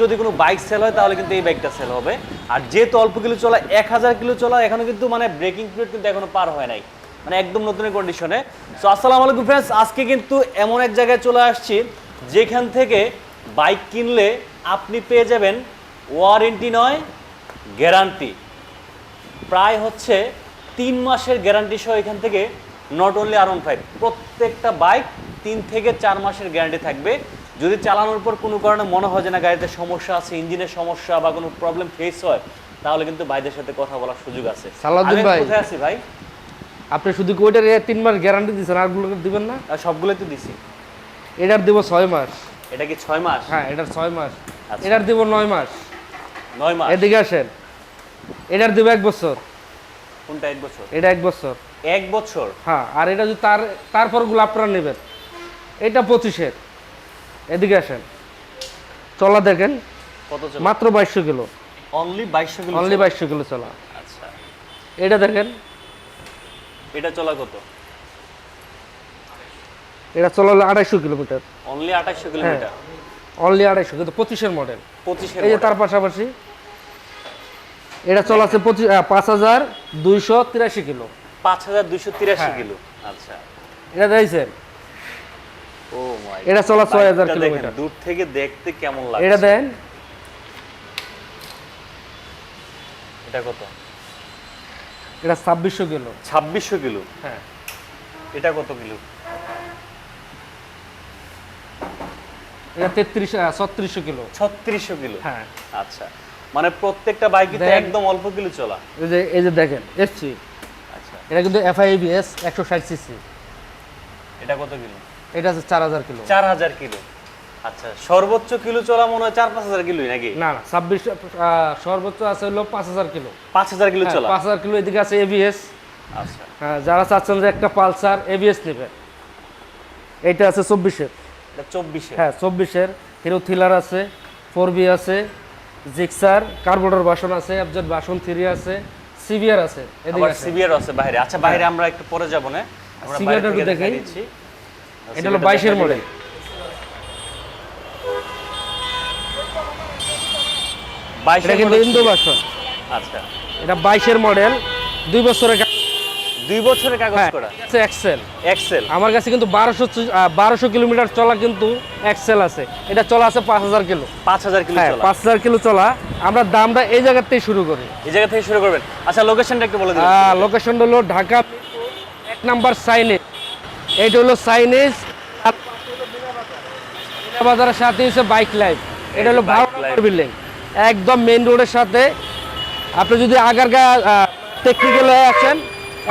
যদি কোনো bike sell হয়, তাহলে কিন্তু এই বাইকটা সেল হবে। আর যেহেতু অল্প কিলো চলা, এক হাজার কিলো চলা, এখনও কিন্তু মানে ব্রেকিং পিরিয়ড কিন্তু এখনও পার হয় নাই। মানে একদম নতুন কন্ডিশনে সো আসসালামু আলাইকুম ফ্রেন্ডস আজকে কিন্তু এমন এক জায়গায় চলে আসছি, যেখান থেকে বাইক কিনলে আপনি পেয়ে যাবেন ওয়ারেন্টি নয় গ্যারান্টি প্রায় হচ্ছে তিন মাসের গ্যারান্টি সহ এখান থেকে not only R one five প্রত্যেকটা বাইক তিন থেকে চার মাসের গ্যারান্টি থাকবে। যদি চালানোর পর কোনো কারণে মনে হয় যে না গাড়িতে সমস্যা আছে ইঞ্জিনের সমস্যা বা কোনো প্রবলেম ফেস হয় তাহলে কিন্তু ভাইদের সাথে কথা বলার সুযোগ আছে। সালাউদ্দিন ভাই। কোথায় আছি ভাই? আপনি শুধু ওইটার তিন মাস গ্যারান্টি দিচ্ছেন আরগুলো দিবেন না? আর সবগুলোই তো দিছি। এটার দিব ছয় মাস। এটা কি ছয় মাস? হ্যাঁ এটার ছয় মাস। আচ্ছা। এটার দিব নয় মাস। নয় মাস? এদিকে আসেন। এটার দিব এক বছর। কোনটা এক বছর? এটা এক বছর। এক বছর? হ্যাঁ আর এটা যদি তার তারপরগুলো আপনারা নেবেন। এটা পঁচিশের। এদিকে আসেন। চলা দেখেন কত মাত্র বাইশশো কিলো। অনলি বাইশশো কিলো অনলি বাইশশো কিলো চলা। আচ্ছা। এটা দেখেন। এটা চলা কত? এটা চলা হলো আড়াইশো কিলোমিটার। অনলি আঠাশশো হ্যাঁ। কিলোমিটার? অনলি আড়াইশো কিন্তু পঁচিশের মডেল পঁচিশের এই যে তার পাশাপাশি এটা চলা আছে পঁচিশ পাঁচ হাজার দুইশো তিরাশি কিলো। পাঁচ হাজার দুইশো তিরাশি হ্যাঁ। কিলো। আচ্ছা। এটা দেখছেন? এটা চলা ছয় হাজার কিলোমিটার। দূর থেকে দেখতে কেমন লাগে এটা দেন। এটা কত? এটা ছাব্বিশশো কিলো। ছাব্বিশশো কিলো? হ্যাঁ। এটা কত কিলো? এটা তেত্রিশ ছত্রিশশো কিলো। ছত্রিশশো কিলো? হ্যাঁ। আচ্ছা। মানে প্রত্যেকটা বাইকে দেখ- একদম অল্প কিলো চলা। এই যে এই যে দেখেন এসছি। আচ্ছা। এটা কিন্তু এফআইবিএস একশো ষাট সিসি এটা কত কিলো? এটা আছে চার হাজার কিলো। চার হাজার কিলো। আচ্ছা সর্বোচ্চ কিলো চলা মনে হয় চার পাঁচ হাজার কিলোই নাকি? না না ছাব্বিশ সর্বোচ্চ আছে হলো পাঁচ হাজার কিলো। পাঁচ হাজার কিলো হ্যাঁ, চলা? পাঁচ হাজার কিলো এদিকে আছে এবিএস আচ্ছা। হ্যাঁ যারা চাচ্ছেন যে একটা পালসার এবিএস নেবে। এইটা আছে চব্বিশের। চব্বিশে হ্যাঁ চব্বিশের। হিরো থ্রিলার আছে ফোর বি আছে জিক্সার কার্বোর্ডার বাসন আছে এফজেড বাসন থ্রি আছে সিভিআর আছে আবার আছে। বাইরে। আচ্ছা বাইরে আমরা একটু পরে যাব না। বাইরে একটু দেখাই। এটা হলো বাইশের মডেল এটা কিন্তু ইন্দো CBR আচ্ছা। এটা বাইশের মডেল দুই বছরের দুই বছরের কাগজ হ্যাঁ, করা? এক্সেল এক্সেল আমার কাছে কিন্তু বারোশো বারোশো কিলোমিটার চলা কিন্তু এক্সেল আছে। এটা চলা আছে পাঁচ হাজার কিলো। পাঁচ হাজার কিলো হ্যাঁ পাঁচ হাজার কিলো চলা। আমরা দামটা এই জায়গাতেই শুরু করি। এই জায়গা থেকে শুরু করবেন। আচ্ছা লোকেশনটা একটু বলে দিন লোকেশন হলো ঢাকা এক নাম্বার সাইনেজ এইটা হলো সাইনেজ বাজারের সাথে হচ্ছে বাইক লাইফ এটা হলো নম্বর বিল্ডিং একদম মেইন রোডের সাথে। আপনি যদি আগারগা টেকনিক্যাল হয়ে আসেন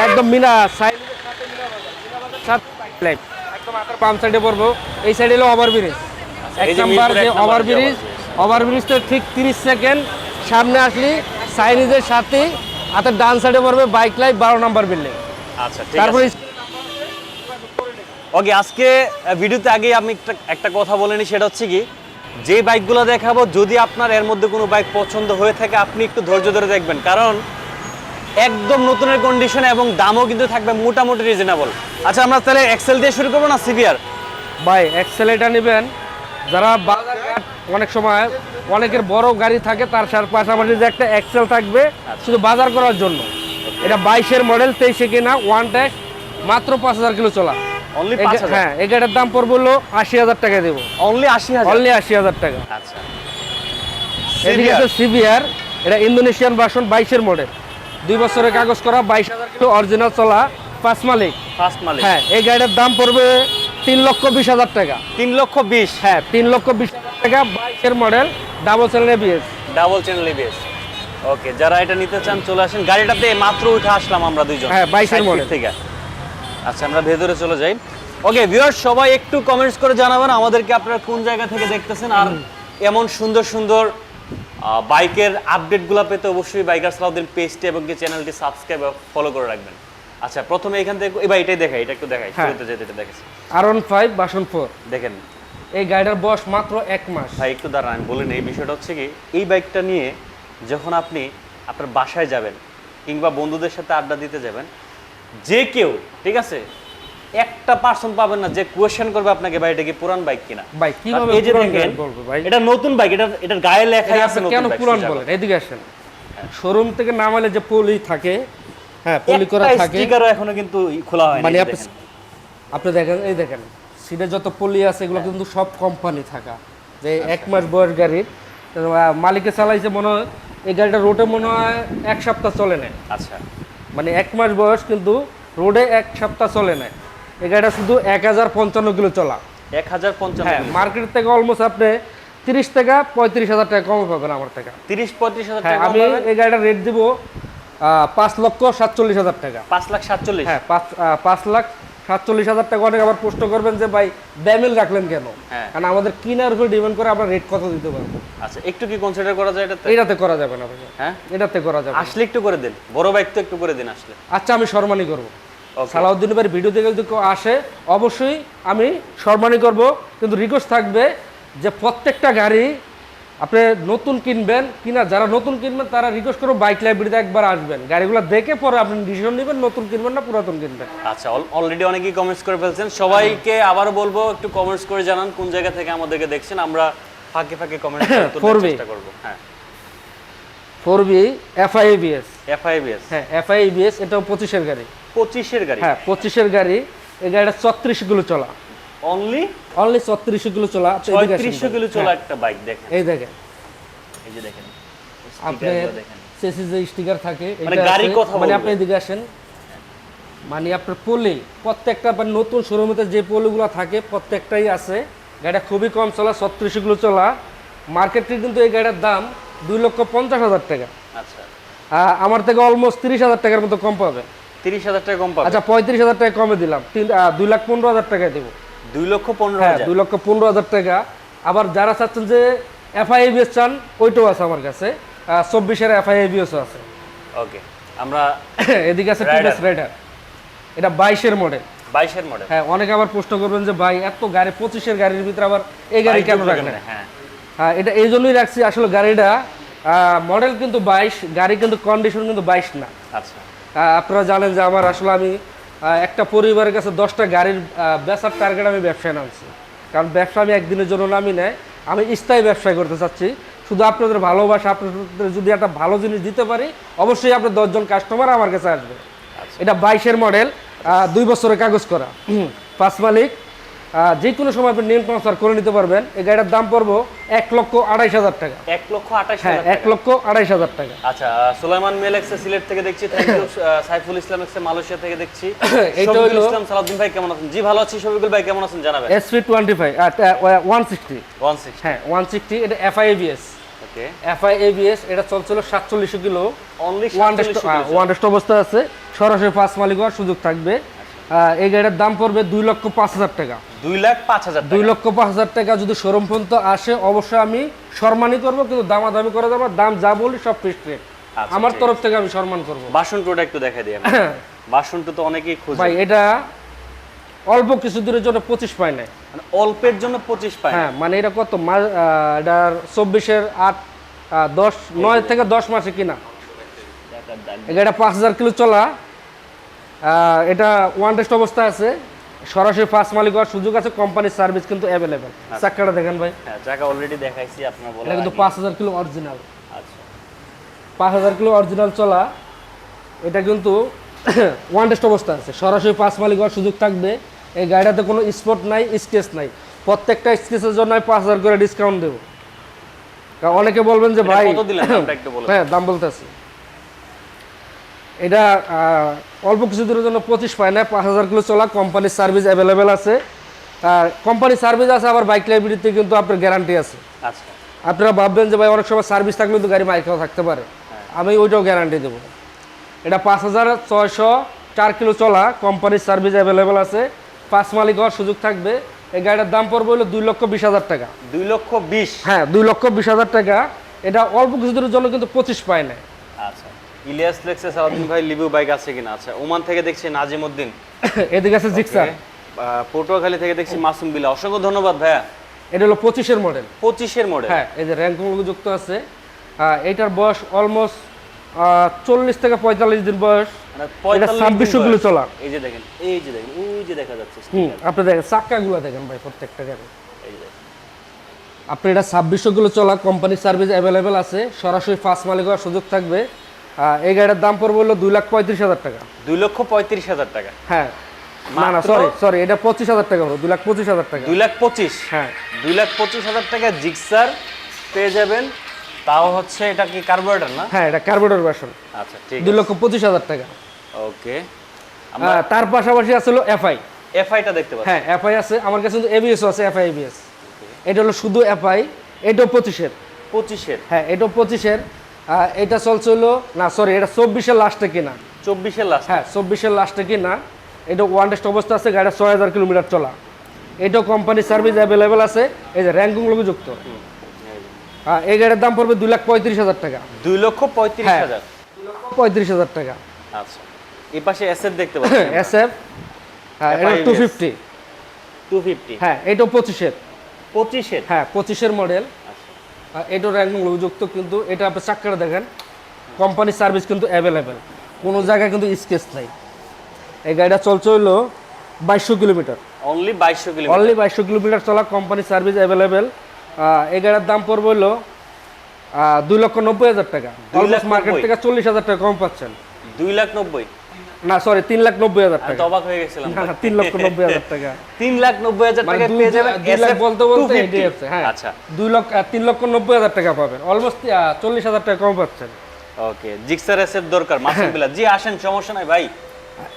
একদম মিনা মিনা মিনা বাইক লাইফ একদম বাম সাইডে পড়ব। এই সাইডে হলো ওভার ব্রিজ এক নাম্বার যে number over bridge over bridge তো ঠিক তিরিশ সেকেন্ড সামনে আসলি সাইনিজের সাথে। হাতের ডান সাইডে পড়বে বাইক লাইফ বারো নাম্বার বিল্ডিং আচ্ছা তারপরে ওকে আজকে ভিডিওতে আগে আমি একটা একটা কথা বলে নিই সেটা হচ্ছে কি যে বাইকগুলো দেখাবো যদি আপনার এর মধ্যে কোনো বাইক পছন্দ হয়ে থাকে আপনি একটু ধৈর্য ধরে দেখবেন। কারণ একদম নতুনের কন্ডিশন এবং দামও কিন্তু থাকবে মোটামুটি রিজনেবল আচ্ছা আমরা তাহলে এক্সেল দিয়ে শুরু করব না সিভিআর ভাই এক্সেল এটা নেবেন। যারা বাজারঘাট অনেক সময় অনেকের বড় গাড়ি থাকে তার সার পাশাপাশি যে একটা এক্সেল থাকবে শুধু বাজার করার জন্য। এটা বাইশের মডেল তেইশে কিনা ওয়ান ট্যাক মাত্র পাঁচ হাজার কিলো চলা। অনলি পাঁচ হ্যাঁ গাড়ির দাম পড়বে হলো আশি হাজার টাকা দেবো। অনলি আশি হাজার? অনলি আশি হাজার টাকা। আচ্ছা। এদিকে আছে সিভিআর এটা ইন্দোনেশিয়ান ভার্সন বাইশের মডেল দুই বছরের কাগজ করা বাইশ হাজার কিলো অরিজিনাল চলা পাঁচ মালিক। ফার্স্ট মালিক। হ্যাঁ এই গাড়ির দাম পড়বে তিন লক্ষ বিশ হাজার টাকা। তিন লক্ষ বিশ? হ্যাঁ তিন লক্ষ বিশ হাজার টাকা বাইশের model double channel ABS double channel ABS okay যারা এটা নিতে চান চলে আসেন। গাড়িটাতে মাত্র উঠে আসলাম আমরা দুইজন। হ্যাঁ, 22 এর 60 model। আচ্ছা আমরা ভেতরে চলে যাই। ওকে ভিউয়ার সবাই একটু কমেন্টস করে জানাবেন আমাদেরকে আপনারা কোন জায়গা থেকে দেখতেছেন আর এমন সুন্দর সুন্দর বাইকের আপডেটগুলো পেতে অবশ্যই বাইকার সালাউদ্দিন পেজটি এবং কি চ্যানেলটি সাবস্ক্রাইব ফলো করে রাখবেন। আচ্ছা প্রথমে এখান থেকে এবার এটাই দেখাই এটা একটু দেখাই হ্যাঁ। শুরুতে যেতে এটা দেখেছি। R one five version four দেখেন। এই গাড়িটার বয়স মাত্র এক মাস। ভাই একটু দাঁড়ান আমি বলি না এই বিষয়টা হচ্ছে কি এই বাইকটা নিয়ে যখন আপনি আপনার বাসায় যাবেন কিংবা বন্ধুদের সাথে আড্ডা দিতে যাবেন যে কেউ ঠিক আছে? একটা পার্সন পাবেন না যে কোয়েশ্চেন করবে আপনাকে ভাই এটা কি পুরান বাইক কিনা? ভাই কীভাবে এই যে দেখেন এটা নতুন বাইক এটা এটার গায়ে এটা আছে নতুন কেন পুরান বলেন? এদিকে আসেন। শোরুম থেকে নামালে যে পলি থাকে হ্যাঁ পলি করা থাকে স্টিকারও এখনও কিন্তু খোলা হয়নি মানে আপনি দেখেন। এই দেখেন সিটে যত পলি আছে এগুলো কিন্তু সব কোম্পানি থাকা। যে এক মাস বয়স গাড়ির মালিকে চালাইছে মনে হয় এই গাড়িটা রোডে মনে হয় এক সপ্তাহ চলে নেয় আচ্ছা। মানে এক মাস বয়স কিন্তু রোডে এক সপ্তাহ চলে নেয় এই গাড়িটা শুধু এক হাজার পঞ্চান্ন কিলো চলা। এক হাজার পঞ্চান্ন হ্যাঁ মার্কেট থেকে অলমোস্ট আপনি তিরিশ টাকা পঁয়ত্রিশ হাজার টাকা কমে পাবেন আমার টাকা তিরিশ পঁয়ত্রিশ হাজার হ্যাঁ টাকা আমি এই গাড়িটা রেট দিব আহ, পাঁচ লক্ষ সাতচল্লিশ হাজার টাকা। পাঁচ লাখ সাতচল্লিশ? হ্যাঁ পাঁচ পাঁচ লাখ সাতচল্লিশ হাজার টাকা অনেক আবার প্রশ্ন করবেন যে ভাই ব্যামেল রাখলেন কেন? হ্যাঁ। কারণ আমাদের কিনার উপর ডিপেন্ড করে আমরা রেট কত দিতে পারব? আচ্ছা একটু কি কনসিডার করা যায় এটাতে? এটাতে করা যাবে না হ্যাঁ? এটাতে করা যাবে আসলে একটু করে দিন। বড় বাইক তো একটু করে দিন আসলে। আচ্ছা আমি সম্মানই করব. সালাউদ্দিন ভাইয়ের ভিডিও দেখে যদি কেউ আসে অবশ্যই আমি সম্মানই করব। কিন্তু রিকোয়েস্ট থাকবে যে প্রত্যেকটা গাড়ি আপনি নতুন কিনবেন কিনা যারা নতুন কিনবেন তারা রিকোয়েস্ট করব বাইক লাইব্রেরিতে একবার আসবেন। গাড়িগুলো দেখে পরে আপনি ডিসিশন নেবেন নতুন কিনবেন না পুরাতন কিনবেন। আচ্ছা অলরেডি অনেকেই কমেন্টস করে ফেলছেন। সবাইকে আবার বলব একটু কমেন্টস করে জানান কোন জায়গা থেকে আমাদেরকে দেখছেন। আমরা ফাঁকে ফাঁকে কমেন্টস B। চেষ্টা করব। হ্যাঁ। ফোর বি এফআইবিএস এফআইবিএস হ্যাঁ এফআইবিএস এটাও পঁচিশের গাড়ি। পঁচিশের গাড়ি? হ্যাঁ পঁচিশের গাড়ি। এই গাড়িটা ছত্রিশগুলো চলা। অনলি অনলি কিলো চলা আপনি। কিলো চলা একটা বাইক দেখেন। এই দেখেন। এই যে দেখেন দেখেন। যে স্টিকার থাকে মানে আছে। কথা মানে আপনি এদিকে আসেন। মানে আপনার পলি প্রত্যেকটা মানে নতুন শোরুমেতে যে পলিগুলো থাকে প্রত্যেকটাই আছে। গাড়িটা খুবই কম চলা ছত্রিশ কিলো চলা। মার্কেটে কিন্তু এই গাড়ির দাম দুই লক্ষ পঞ্চাশ হাজার টাকা। আচ্ছা। আমার থেকে অলমোস্ট তিরিশ হাজার টাকার মতো কম পাবে তিরিশ হাজার টাকা কম পাবে আচ্ছা পঁয়ত্রিশ হাজার টাকা কমে দিলাম। তিন দুই লাখ পনেরো হাজার টাকায় দেবো। দুই লক্ষ পনেরো হ্যাঁ দুই লক্ষ পনেরো হাজার টাকা। আবার যারা চাচ্ছেন যে এফআইএবিএস চান ওইটাও আছে আমার কাছে। চব্বিশের এফআইএবিএসও আছে। ওকে আমরা এদিকে আছে টিভিএস রাইডার এটা বাইশের মডেল বাইশের মডেল হ্যাঁ অনেকে আবার প্রশ্ন করবেন যে ভাই এত গাড়ি পঁচিশের গাড়ির ভিতরে আবার এই গাড়ি কেন? রাখলেন হ্যাঁ। হ্যাঁ এটা এই জন্যই রাখছি আসলে গাড়িটা মডেল কিন্তু বাইশ গাড়ি কিন্তু কন্ডিশন কিন্তু বাইশ না। আচ্ছা। আপনারা জানেন যে আমার আসলে আমি একটা পরিবারের কাছে দশটা গাড়ির বেচার টার্গেট আমি ব্যবসায় নামছি। কারণ ব্যবসা আমি একদিনের জন্য নামি নেয় আমি স্থায়ী ব্যবসায় করতে চাচ্ছি। শুধু আপনাদের ভালোবাসা আপনাদের যদি একটা ভালো জিনিস দিতে পারি অবশ্যই আপনার দশজন কাস্টমার আমার কাছে আসবে। এটা বাইশের মডেল দুই বছরের কাগজ করা। পাঁচ মালিক যে কোনো সময় আপনি নিয়ম ট্রান্সফার করে নিতে পারবেন। এই গাড়িটার দাম পড়ব এক লক্ষ আড়াইশ হাজার টাকা। এক লক্ষ আঠাশ হ্যাঁ এক লক্ষ আড়াইশ হাজার টাকা। আচ্ছা সুলাইমান মেল এক্সে সিলেট থেকে দেখছি। সাইফুল ইসলাম এক্সে মালয়েশিয়া থেকে দেখছি। এইটা হলো- ইসলাম সালাউদ্দিন ভাই কেমন আছেন? জি ভালো আছি। শফিকুল ভাই কেমন আছেন? জানাবেন। SP twenty five one sixty one six হ্যাঁ ওয়ান সিক্সটি এটা এফআইএবিএস ওকে এফআইএবিএস এটা চলছিল সাতচল্লিশ কিলো। অনলি ওয়ান ওয়ান অবস্থা আছে। সরাসরি পাঁচ মালিক হওয়ার সুযোগ থাকবে। এই গাড়ির দাম পড়বে দুই লক্ষ পাঁচ হাজার টাকা। দুই লাখ পাঁচ হাজার দুই লক্ষ পাঁচ হাজার টাকা যদি শোরুম পর্যন্ত আসে অবশ্যই আমি সম্মানই করব কিন্তু দামাদামি করা না। দাম যা বলি সব ফিক্সড রেট আচ্ছা, আমার তরফ থেকে আমি সম্মান করব। বাসন টোটা একটু দেখাই দিই বাসন তো অনেকেই খুঁজে। ভাই এটা অল্প কিছু দিনের জন্য পঁচিশ পায় নাই। মানে অল্পের জন্য পঁচিশ পায় হ্যাঁ মানে এটা কত? মাস এটার চব্বিশের আট দশ নয় থেকে দশ মাসে কিনা। এটা পাঁচ হাজার কিলো চলা। এটা ওয়ান টেস্ট অবস্থা আছে। সরাসরি পাঁচ মালিক হওয়ার সুযোগ আছে কোম্পানির সার্ভিস কিন্তু অ্যাভেলেবেল চাক্কাটা দেখেন ভাই। হ্যাঁ জায়গা অলরেডি দেখাইছি আপনার বলা এটা কিন্তু। পাঁচ হাজার কিলো অরিজিনাল আচ্ছা। পাঁচ হাজার কিলো অরিজিনাল চলা এটা কিন্তু ওয়ান টেস্ট অবস্থা আছে। সরাসরি পাঁচ মালিক হওয়ার সুযোগ থাকবে। এই গাড়িটাতে কোনো স্পট নাই স্কেচ নাই। প্রত্যেকটা স্কেচের জন্য আমি পাঁচ হাজার করে ডিসকাউন্ট দেবো। অনেকে বলবেন যে ভাই হ্যাঁ দাম বলতেছি। এটা অল্প কিছু জন্য পঁচিশ পায় না পাঁচ হাজার কিলো চলা কোম্পানির সার্ভিস অ্যাভেলেবেল আছে। আর কোম্পানির সার্ভিস আছে আবার বাইক লাইব্রেরিতে কিন্তু আপনার গ্যারান্টি আছে। আচ্ছা। আপনারা ভাববেন যে ভাই অনেক সময় সার্ভিস থাকলে কিন্তু গাড়ি মাইকেও থাকতে পারে। আমি ওইটাও গ্যারান্টি দেবো। এটা পাঁচ হাজার ছয়শো চার কিলো চলা কোম্পানির সার্ভিস অ্যাভেলেবেল আছে। পাঁচ মালিক হওয়ার সুযোগ থাকবে। এই গাড়িটার দাম পড়বে হলো দুই লক্ষ বিশ হাজার টাকা। দুই লক্ষ বিশ? হ্যাঁ দুই লক্ষ বিশ হাজার টাকা। এটা অল্প কিছুদিনের জন্য কিন্তু পঁচিশ পায় না। ইলিয়াস লেক্সে সালাউদ্দিন ভাই লিভিউ বাইক আছে কিনা? আচ্ছা ওমান থেকে দেখছি নাজিম উদ্দিন এদিকে আছে জিক্সার পটুয়াখালী থেকে দেখছি মাসুম বিলা অসংখ্য ধন্যবাদ ভাইয়া। এটা হলো পঁচিশের মডেল পঁচিশের মডেল হ্যাঁ এই যে র্যাঙ্ক যুক্ত আছে। এইটার বয়স অলমোস্ট চল্লিশ থেকে পঁয়তাল্লিশ দিন বয়স। মানে এটা 45 ছাব্বিশশো কিলো চলা। এই যে দেখেন এই যে দেখেন ওই যে দেখা যাচ্ছে আপনি দেখেন চাক্কাগুলো দেখেন ভাই প্রত্যেকটা গাড়ি। আপনি এটা ছাব্বিশশো কিলো চলা কোম্পানির সার্ভিস অ্যাভেলেবেল আছে। সরাসরি ফার্স্ট মালিক হওয়ার সুযোগ থাকবে। এই গাড়ির দাম পড়বে হলো দুই লাখ পঁয়ত্রিশ হাজার টাকা। দুই লক্ষ পঁয়ত্রিশ হাজার টাকা। হ্যাঁ। না না সরি সরি এটা পঁচিশ হাজার টাকা হলো দুই লাখ পঁচিশ হাজার টাকা। দুই লাখ পঁচিশ? হ্যাঁ। দুই লাখ পঁচিশ হাজার টাকা জিক্সার পেয়ে যাবেন। তাও হচ্ছে এটা কি কার্বোরেটর না? হ্যাঁ এটা কার্বোরেটর ভার্সন আচ্ছা ঠিক দুই লক্ষ পঁচিশ হাজার টাকা। ওকে তার পাশাপাশি আছে হলো এফআই এফআইটা দেখতে পাচ্ছি। হ্যাঁ এফআই আছে আমার কাছে কিন্তু এবিএসও আছে এফআই এবিএস এটা হলো শুধু এফআই এটাও পঁচিশের। পঁচিশের। হ্যাঁ এটাও পঁচিশের। এটা চলছে হলো না সরি এটা চব্বিশের লাস্টে কিনা। চব্বিশের লাস্ট হ্যাঁ চব্বিশের লাস্টে কিনা। এটা ওয়ান টেস্ট অবস্থা আছে গাড়িটা ছয় হাজার কিলোমিটার চলা। এটাও কোম্পানি সার্ভিস অ্যাভেলেবেল আছে। এই যে র্যাঙ্কিং লোক যুক্ত। হ্যাঁ এই গাড়ির দাম পড়বে দুই লাখ পঁয়ত্রিশ হাজার টাকা। দুই লক্ষ পঁয়ত্রিশ হ্যাঁ। হাজার? পঁয়ত্রিশ হাজার টাকা। আচ্ছা। এই পাশে এসএফ দেখতে পাচ্ছি এস এফ হ্যাঁ এটা টু ফিফটি টু ফিফটি হ্যাঁ এটাও পঁচিশের। পঁচিশের? হ্যাঁ পঁচিশের মডেল আচ্ছা এটাও র্যাঙ্কিং যুক্ত কিন্তু এটা আপনি চাক্কাটা দেখেন। কোম্পানি সার্ভিস কিন্তু অ্যাভেলেবেল কোনো জায়গায় কিন্তু স্কেচ নাই। এই গাড়িটা চলছে হলো বাইশশো কিলোমিটার। অনলি বাইশশো কিলোমিটার। অনলি বাইশশো কিলোমিটার চলা কোম্পানি সার্ভিস অ্যাভেলেবেল এই গাড়ির দাম পড়বে হলো দুই লক্ষ নব্বই হাজার টাকা। দুই লাখ মার্কেট থেকে চল্লিশ হাজার টাকা কম পাচ্ছেন। দুই লাখ নব্বই। না সরি তিন লাখ নব্বই হাজার টাকা। অবাক হয়ে গেছিলাম। না তিন লক্ষ নব্বই হাজার টাকা। তিন লাখ নব্বই হাজার মানে টাকা পেয়ে যাবেন দুই লাখ বলতে বলতে 250 হ্যাঁ। আচ্ছা। দুই লক্ষ তিন লক্ষ নব্বই হাজার টাকা পাবেন। অলমোস্ট চল্লিশ হাজার টাকা কম পাচ্ছেন। ওকে জিক্সার এসএফ দরকার মাসুম বিলাল জি আসেন সমস্যা নাই ভাই।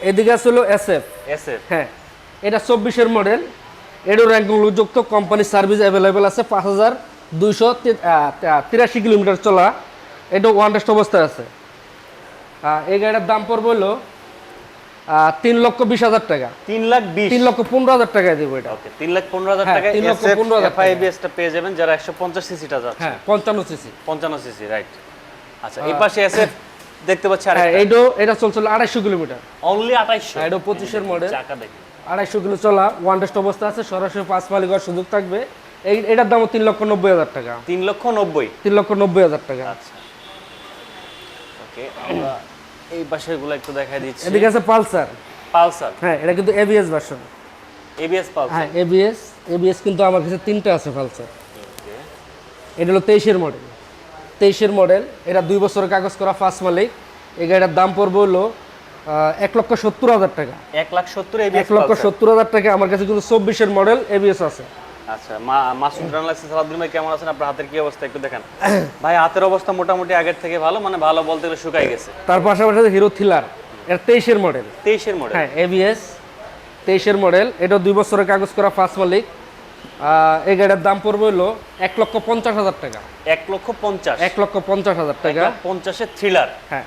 এদিকে আছে হলো এস এফ এসএফ হ্যাঁ এটা চব্বিশের মডেল এরও র্যাঙ্কিং যুক্ত কোম্পানি সার্ভিস অ্যাভেলেবেল আছে পাঁচ হাজার দুইশো তিরাশি কিলোমিটার চলা। এটা ওয়ান টেস্ট অবস্থায় আছে। এই গাড়িটার দাম পড়বে হলো তিন লক্ষ বিশ হাজার টাকা। তিন লাখ বিশ। তিন লক্ষ পনেরো হাজার টাকায় দেবো এটা। তিন লাখ পনেরো হাজার হ্যাঁ, টাকা তিন লক্ষ পনেরো হাজার টা পেয়ে যাবেন যারা একশো পঞ্চাশ সিসিটা যাচ্ছে। হ্যাঁ পঞ্চান্ন সিসি। পঞ্চান্ন সিসি রাইট আচ্ছা এই পাশে এসএফ দেখতে পাচ্ছি হ্যাঁ আরেকটা। এটা চলছিল আড়াইশো কিলোমিটার। অনলি আঠাইশশো হ্যাঁ, এটাও পঁচিশের মডেল চাকা দেখি আড়াইশো কিলো চলা ওয়ান টেস্ট অবস্থা আছে সরাসরি পাঁচ মালিক হওয়ার সুযোগ থাকবে। এই এটার দামও তিন লক্ষ নব্বই হাজার টাকা। তিন লক্ষ নব্বই। তিন লক্ষ নব্বই হাজার টাকা। আচ্ছা। ওকে আমরা এই পাশেরগুলো একটু দেখাই দিচ্ছি। এদিকে আছে পালসার। পালসার? হ্যাঁ এটা কিন্তু এবিএস ভার্সন এবিএস পালসার? হ্যাঁ এবিএস এবিএস কিন্তু আমার কাছে তিনটা আছে পালসার। এটা হলো তেইশের মডেল তেইশের মডেল এটা দুই বছরের কাগজ করা ফার্স্ট মালিক। এই গাড়িটার দাম পড়বে হলো এক লক্ষ সত্তর হাজার টাকা। এক লাখ সত্তর এক লক্ষ সত্তর হাজার টাকা। আমার কাছে কিন্তু চব্বিশের মডেল এবিএস আছে। আচ্ছা মা মাসুদ রানলাসি সালাউদ্দিন ভাই কেমন আছেন? আপনার হাতের কি অবস্থা একটু দেখান। ভাই হাতের অবস্থা মোটামুটি আগের থেকে ভালো মানে ভালো বলতে গেলে শুকাই গেছে। তার পাশাপাশি হিরো থ্রিলার তেইশের মডেল তেইশের মডেল হ্যাঁ এবিএস তেইশের মডেল এটা দুই বছরের কাগজ করা ফার্স্ট মালিক। এই গাড়ির দাম পড়বে হলো এক লক্ষ পঞ্চাশ হাজার টাকা। এক লক্ষ পঞ্চাশ? এক লক্ষ পঞ্চাশ হাজার টাকা। পঞ্চাশের থ্রিলার? হ্যাঁ।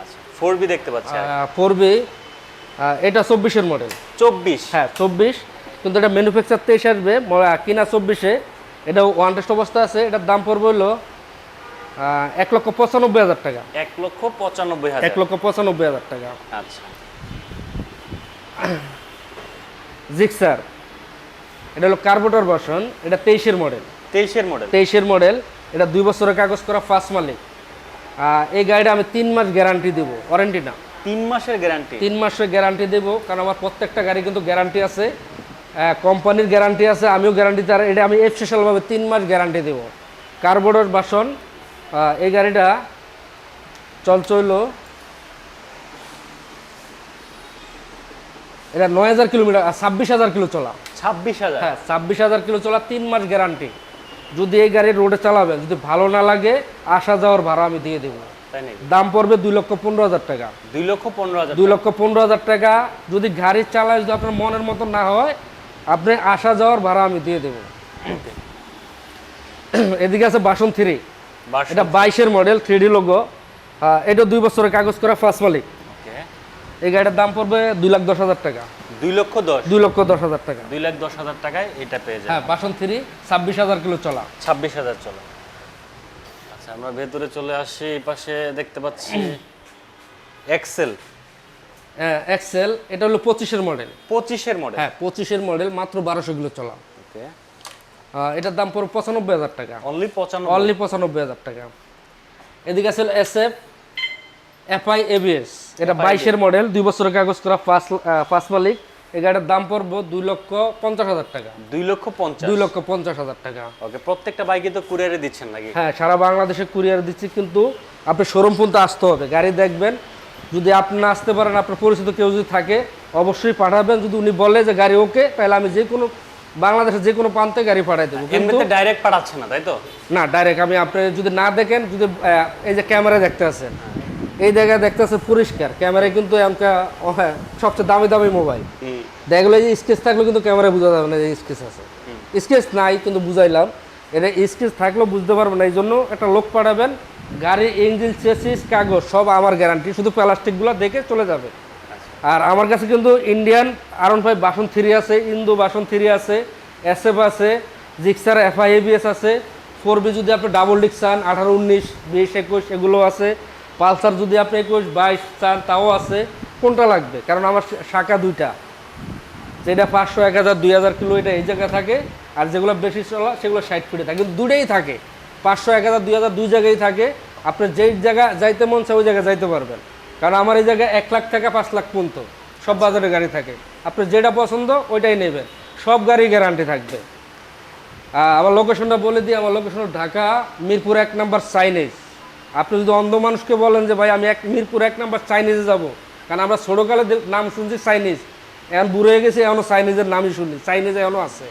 আচ্ছা ফোর বি দেখতে পাচ্ছি ফোর বি এটা চব্বিশের মডেল চব্বিশ? হ্যাঁ চব্বিশ। কিন্তু এটা ম্যানুফ্যাকচার তেইশ আসবে কিনা চব্বিশে। এটা ওয়ান টেস্ট অবস্থা আছে এটার দাম পড়বে হলো এক লক্ষ পঁচানব্বই হাজার টাকা। এক লক্ষ পঁচানব্বই হাজার। এক লক্ষ পঁচানব্বই হাজার টাকা। আচ্ছা। জিক্সার এটা হলো কার্বোটার ভার্সন এটা তেইশের মডেল তেইশের মডেল তেইশের মডেল এটা দুই বছরের কাগজ করা ফার্স্ট মালিক। এই গাড়িটা আমি তিন মাস গ্যারান্টি দেবো ওয়ারেন্টি না। তিন মাসের গ্যারান্টি তিন মাসের গ্যারান্টি দেবো কারণ আমার প্রত্যেকটা গাড়ি কিন্তু গ্যারান্টি আছে। কোম্পানির গ্যারান্টি আছে আমিও গ্যারান্টি তার এটা আমি স্পেশালভাবে তিন মাস গ্যারান্টি দেবো। কার্বোর্ডের বাসন এই গাড়িটা চলছে হইল এটা নয় হাজার কিলোমিটার ছাব্বিশ হাজার কিলো চলা। ছাব্বিশ হাজার? হ্যাঁ ছাব্বিশ হাজার কিলো চলা তিন মাস গ্যারান্টি যদি এই গাড়ি রোডে চালাবেন যদি ভালো না লাগে আসা যাওয়ার ভাড়া আমি দিয়ে দেবো। দাম পড়বে দুই লক্ষ পনেরো হাজার টাকা। দুই লক্ষ পনেরো হাজার দুই লক্ষ পনেরো হাজার টাকা যদি গাড়ি চালায় যদি আপনার মনের মতো না হয় আপনি আসা যাওয়ার ভাড়া আমি দিয়ে দেবো। এদিকে আছে বাসন থ্রি। এটা বাইশের মডেল থ্রি ডি লোগো এটা দুই বছরের কাগজ করা ফার্স্ট মালিক। এই গাড়িটার দাম পড়বে দুই লাখ দশ হাজার টাকা। দুই লক্ষ দশ। দুই লক্ষ দশ হাজার টাকা। দুই লাখ দশ হাজার টাকায় এটা পেয়ে যায় হ্যাঁ বাসন থ্রি ছাব্বিশ হাজার কিলো চলা। ছাব্বিশ হাজার চলো। আচ্ছা আমরা ভেতরে চলে আসি এই পাশে দেখতে পাচ্ছি এক্সেল এক্সেল এটা হলো পঁচিশের মডেল পঁচিশের মডেল হ্যাঁ পঁচিশের মডেল মাত্র বারোশো কিলো চলা। ওকে। এটার দাম পড়বে পঁচানব্বই হাজার টাকা। অনলি পঁচান্ন অনলি পঁচানব্বই হাজার টাকা। এদিকে আছে এস এফ এফআই এবিএস এটা বাইশের মডেল দুই বছরের কাগজ করা আহ, পাঁচ মালিক। এই গাড়িটার দাম পড়ব দুই লক্ষ পঞ্চাশ হাজার টাকা। দুই লক্ষ পঞ্চাশ। দুই লক্ষ পঞ্চাশ হাজার টাকা। ওকে প্রত্যেকটা বাইকে তো কুরিয়ারে দিচ্ছেন নাকি? হ্যাঁ সারা বাংলাদেশে কুরিয়ার দিচ্ছি কিন্তু আপনি শোরুম পর্যন্ত আসতে হবে। গাড়ি দেখবেন যদি আপনি না আসতে পারেন আপনার পরিচিত কেউ যদি থাকে অবশ্যই পাঠাবেন। যদি উনি বলে যে গাড়ি ওকে তাহলে আমি যে কোনো বাংলাদেশের যে কোনো প্রান্তে গাড়ি পাঠাই দেবো। কিন্তু ডাইরেক্ট পাঠাচ্ছে না তাই তো? না ডাইরেক্ট আমি আপনি যদি না দেখেন যদি এই যে ক্যামেরা দেখতে আছেন এই জায়গায় দেখতে আছে পরিষ্কার। ক্যামেরায় কিন্তু এমকা হ্যাঁ সবচেয়ে দামি দামি মোবাইল। দেখলে যে স্কেচ থাকলেও কিন্তু ক্যামেরায় বোঝা যাবে না যে স্কেচ আছে। স্কেচ নাই কিন্তু বুঝাইলাম। এটা স্কেচ থাকলেও বুঝতে পারবেন না এই জন্য একটা লোক পাঠাবেন। গাড়ির ইঞ্জিন, চেসিস, কাগজ, সব আমার গ্যারান্টি শুধু প্লাস্টিকগুলো দেখে চলে যাবে। আর আমার কাছে কিন্তু ইন্ডিয়ান আরন ফাইভ বাসন থ্রি আছে ইন্দো বাসন থ্রি আছে এস এফ আছে Gixxer FI ABS four V যদি আপনি ডাবল ডিক্স চান, আঠারো, উনিশ, বিশ, একুশ, এগুলো আছে। পালসার যদি আপনি একুশ, বাইশ চান, তাও আছে। কোনটা লাগবে? কারণ আমার শাখা দুইটা। যেটা পাঁচশো, এক হাজার, দুই হাজার কিলো, এটা এই জায়গায় থাকে। আর যেগুলো বেশি চলা, সেগুলো ষাট ফিটে থাকে। কিন্তু দুটোই থাকে। পাঁচশো, এক হাজার, দুই হাজার দুই জায়গায় থাকে। আপনি যেই জায়গা যাইতে মন চায় ওই জায়গায় যাইতে পারবেন। কারণ আমার এই জায়গায় এক লাখ থেকে পাঁচ লাখ পর্যন্ত সব বাজারে গাড়ি থাকে। আপনি যেটা পছন্দ, ওইটাই নেবেন। সব গাড়ি গ্যারান্টি থাকবে। আমার লোকেশনটা বলে দিই। আমার লোকেশন ঢাকা, মিরপুর এক নাম্বার চাইনিজ আপনি যদি অন্ধ মানুষকে বলেন যে, ভাই, আমি এক, মিরপুর এক নাম্বার চাইনিজে যাব। কারণ আমরা ছোটোকালে নাম শুনছি চাইনিজ এখন বুড়ো গেছে এখনও চাইনিজের নামই শুনি চাইনিজ এখনও আছে।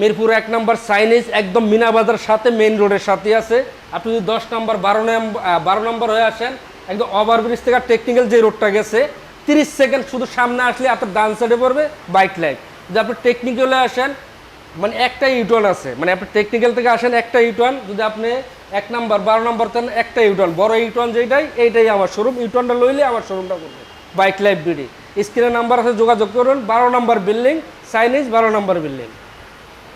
মিরপুর এক নম্বর চাইনিজ একদম মিনা বাজার সাথে মেইন রোডের সাথে আছে। আপনি যদি দশ নম্বর, বারো নম্বর বারো নম্বর হয়ে আসেন, একদম ওভারব্রিজ থেকে টেকনিক্যাল যে রোডটা গেছে, তিরিশ সেকেন্ড শুধু সামনে আসলে আপনার ডান সাইডে পড়বে বাইক লাইট যদি আপনি টেকনিক্যালে আসেন মানে একটা ইউটন আছে। মানে আপনি টেকনিক্যাল থেকে আসেন, একটা ইউটন যদি আপনি এক নম্বর, বারো নম্বর দেন একটা ইউটন বড় ইউটন যেটাই, এইটাই আমার শোরুম ইউটনটা লইলে আমার শোরুমটা করবে। বাইক লাইফ বিডি স্ক্রিনে নাম্বার আছে, যোগাযোগ করুন। বারো নম্বর বিল্ডিং চাইনিজ বারো নম্বর বিল্ডিং